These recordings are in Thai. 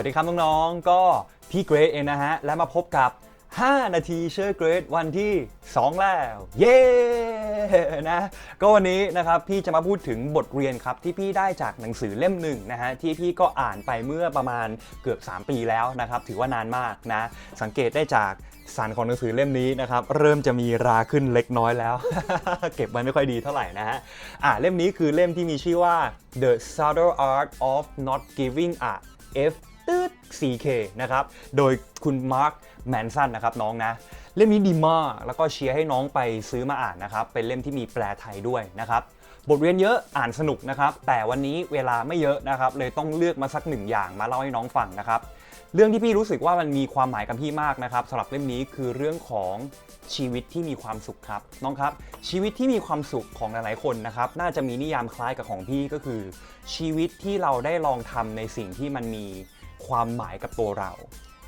วัสดีครับน้องๆ ก็พี่เกรดเองนะฮะ และมาพบกับ 5 นาทีเชื่อเกรดวันที่ 2 แล้ว เย้นะ ก็วันนี้นะครับพี่จะมาพูดถึงบทเรียนครับ ที่พี่ได้จากหนังสือเล่มหนึ่งนะฮะ ที่พี่ก็อ่านไปเมื่อประมาณเกือบ 3 ปีแล้วนะครับ ถือว่านานมากนะ สังเกตได้จากสารของหนังสือเล่มนี้นะครับเริ่มจะมีราขึ้นเล็กน้อยแล้ว เก็บไว้ไม่ค่อยดีเท่าไหร่นะฮะอ่าเล่มนี้คือเล่มที่มีชื่อว่า The Subtle Art of Not Giving a F CK นะครับ โดยคุณมาร์คแมนสันนะครับน้องนะ เล่มนี้ดีมาก แล้วก็เชียร์ให้น้องไปซื้อมาอ่านนะครับ เป็นเล่มที่มีแปลไทยด้วยนะครับบทเรียนเยอะอ่านสนุกนะครับ แต่วันนี้เวลาไม่เยอะนะครับ เลยต้องเลือกมาสักหนึ่งอย่างมาเล่าให้น้องฟังนะครับ เรื่องที่พี่รู้สึกว่ามันมีความหมายกับพี่มากนะครับสำหรับเล่มนี้คือเรื่องของชีวิตที่มีความสุขครับ น้องครับ ชีวิตที่มีความสุขของหลายๆคนนะครับ น่าจะมีนิยามคล้ายกับของพี่ก็คือ ชีวิตที่เราได้ลองทำในสิ่งที่มันมี ความหมายกับตัวเรา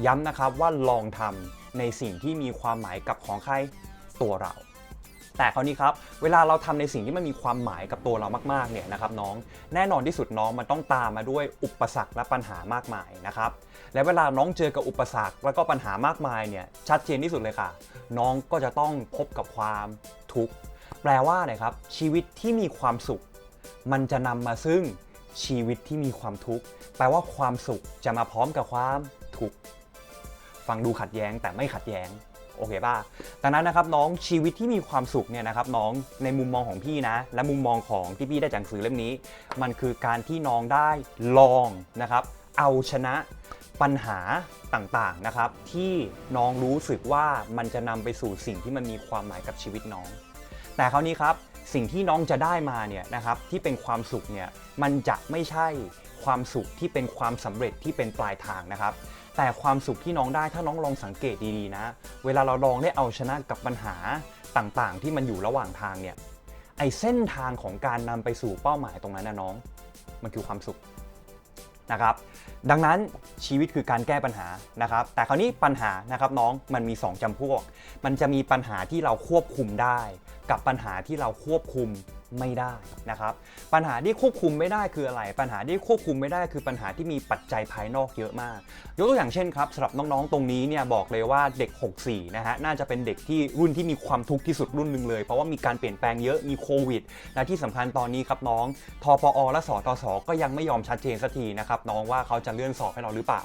ย้ำนะครับว่าลองทำในสิ่งที่มีความหมายกับของใครตัวเรา แต่คราวนี้ครับเวลาเราทำในสิ่งที่มันมีความหมายกับตัวเรามากๆเนี่ยนะครับน้องแน่นอนที่สุดน้องมันต้องตามมาด้วยอุปสรรคและปัญหามากมายนะครับและเวลาน้องเจอกับอุปสรรคแล้วก็ปัญหามากมายเนี่ยชัดเจนที่สุดเลยค่ะ น้องก็จะต้องพบกับความทุกข์แปลว่าอะไรครับชีวิตที่มีความสุข มันจะนำมาซึ่ง ชีวิตที่มีความทุกข์แปลว่าความสุขจะมาพร้อมกับความทุกข์ฟังดูขัดแย้งแต่ไม่ขัดแย้งโอเคป่ะดังนั้นนะครับน้องชีวิตที่มีความสุขเนี่ยนะครับน้องในมุมมองของพี่นะ และมุมมองของที่พี่ได้จากหนังสือเล่มนี้ มันคือการที่น้องได้ลองนะครับ เอาชนะปัญหาต่างๆนะครับ ที่น้องรู้สึกว่ามันจะนำไปสู่สิ่งที่มันมีความหมายกับชีวิตน้อง แต่คราวนี้ครับ สิ่งที่น้องจะได้มาเนี่ยนะครับที่เป็นความสุขเนี่ยมันจะไม่ใช่ความสุขที่เป็นความสำเร็จที่เป็นปลายทางนะครับ แต่ความสุขที่น้องได้ถ้าน้องลองสังเกตดีๆนะ เวลาเราลองได้เอาชนะกับปัญหาต่างๆ ที่มันอยู่ระหว่างทางเนี่ยไอเส้นทางของการนำไปสู่เป้าหมายตรงนั้นนะน้อง มันคือความสุขนะครับดังนั้นชีวิตคือการแก้ปัญหานะครับ แต่คราวนี้ปัญหานะครับน้องมันมี 2จำพวก มันจะมีปัญหาที่เราควบคุมได้กับปัญหาที่เราควบคุมไม่ได้นะครับ ปัญหาที่ควบคุมไม่ได้คืออะไร ปัญหาที่ควบคุมไม่ได้คือปัญหาที่มีปัจจัยภายนอกเยอะมาก ยกตัวอย่างเช่นครับสำหรับน้องๆตรงนี้เนี่ยบอกเลยว่าเด็ก 64 นะฮะน่าจะเป็นเด็กที่รุ่นที่มีความทุกข์ที่สุดรุ่นหนึ่งเลย เพราะว่ามีการเปลี่ยนแปลงเยอะมีโควิดและที่สำคัญตอนนี้ครับน้องทปอและสตสก็ยังไม่ยอมชัดเจนสักทีนะครับน้องว่าเขาจะเลื่อนสอบให้เราหรือเปล่า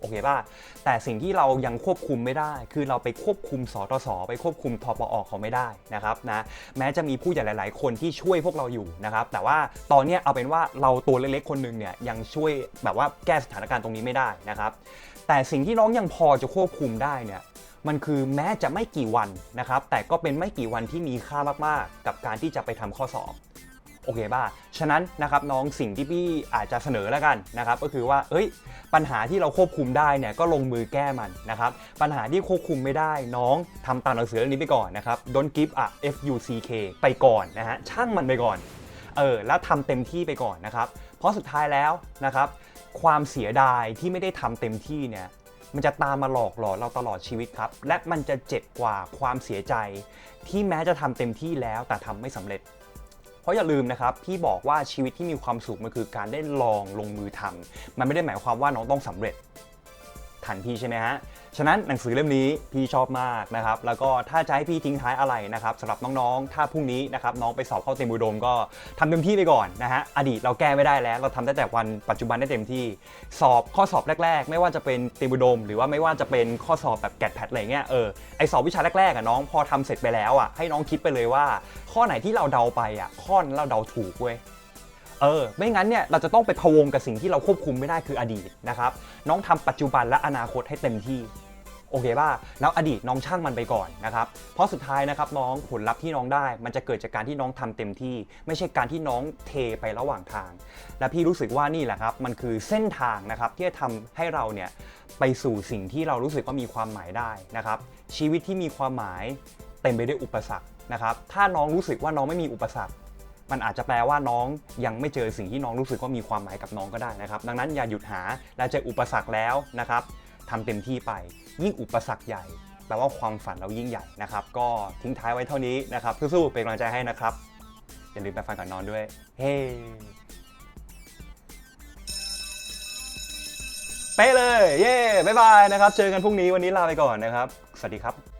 โอเคป่ะแต่สิ่งที่เรายังควบคุมไม่ได้ คือเราไปควบคุมสตสไปควบคุมทปอเขาไม่ได้นะครับนะแม้จะมีผู้ใหญ่หลาย ๆ คนที่ช่วยพวกเราอยู่นะครับแต่ว่าตอนนี้เอาเป็นว่าเราตัวเล็กๆคนหนึ่งเนี่ยยังช่วยแบบว่าแก้สถานการณ์ตรงนี้ไม่ได้นะครับแต่สิ่งที่น้องยังพอจะควบคุมได้เนี่ยมันคือแม้จะไม่กี่วันนะครับ แต่ก็เป็นไม่กี่วันที่มีค่ามากๆ กับการที่จะไปทำข้อสอบ โอเคป่ะฉะนั้นนะครับน้องสิ่งที่พี่อาจจะเสนอแล้วกันนะครับก็คือว่าเอ้ย ปัญหาที่เราควบคุมได้เนี่ยก็ลงมือแก้มันนะครับปัญหาที่ควบคุมไม่ได้น้องทำตามหนังสือเรื่องนี้ไปก่อนนะครับ don't give up F U C K ไปก่อนนะฮะช่างมันไปก่อนเออแล้วทำเต็มที่ไปก่อนนะครับ เพราะสุดท้ายแล้วนะครับ ความเสียดายที่ไม่ได้ทำเต็มที่เนี่ยมันจะตามมาหลอกหลอนเราตลอดชีวิตครับ และมันจะเจ็บกว่าความเสียใจ ที่แม้จะทำเต็มที่แล้วแต่ทำไม่สำเร็จ เพราะอย่าลืมนะครับพี่บอกว่าชีวิตที่มีความสุขมันคือการได้ลองลงมือทำมันไม่ได้หมายความว่าน้องต้องสำเร็จันทีใช่ไหมฮะ ฉะนั้นหนังสือเล่มนี้พี่ชอบมากนะครับ แล้วก็ถ้าจะให้พี่ทิ้งท้ายอะไรนะครับสำหรับน้องๆ ถ้าพรุ่งนี้นะครับน้องไปสอบเข้าเต็มอุดมก็ทำเต็มที่ไปก่อนนะฮะ อดีตเราแก้ไม่ได้แล้ว เราทำได้แต่วันปัจจุบันได้เต็มที่ สอบข้อสอบแรก ๆ ไม่ว่าจะเป็นเต็มอุดม หรือว่าไม่ว่าจะเป็นข้อสอบแบบแกดแพดอะไรเงี้ย เออ ไอสอบวิชาแรกๆอะน้องพอทำเสร็จไปแล้วอะให้น้องคิดไปเลยว่า ข้อไหนที่เราเดาไปอะข้อนั้นเราเดาถูกเว้ย เออไม่งั้นเนี่ยเราจะต้องไปพะวงกับสิ่งที่เราควบคุมไม่ได้คืออดีตนะครับน้องทำปัจจุบันและอนาคตให้เต็มที่โอเคป่ะแล้วอดีตน้องช่างมันไปก่อนนะครับเพราะสุดท้ายนะครับน้องผลลัพธ์ที่น้องได้ มันจะเกิดจากการที่น้องทำเต็มที่ ไม่ใช่การที่น้องเทไประหว่างทาง และพี่รู้สึกว่านี่แหละครับมันคือเส้นทางนะครับที่จะทำให้เราเนี่ยไปสู่สิ่งที่เรารู้สึกว่ามีความหมายได้นะครับชีวิตที่มีความหมายเต็มไปด้วยอุปสรรคนะครับถ้าน้องรู้สึกว่าน้องไม่มีอุปสรรค มันอาจจะแปลว่าน้องยังไม่เจอสิ่งที่น้องรู้สึกว่ามีความหมายกับน้องก็ได้นะครับ ดังนั้นอย่าหยุดหาและเจออุปสรรคแล้วนะครับทำเต็มที่ไป ยิ่งอุปสรรคใหญ่แปลว่าความฝันเรายิ่งใหญ่นะครับ ก็ทิ้งท้ายไว้เท่านี้นะครับสู้ๆเป็นกำลังใจให้นะครับ อย่าลืมไปฟังก่อนนอนด้วย เฮ้เป๊ะเลย เย้บ๊ายบายนะครับ เจอกันพรุ่งนี้วันนี้ลาไปก่อนนะครับ สวัสดีครับ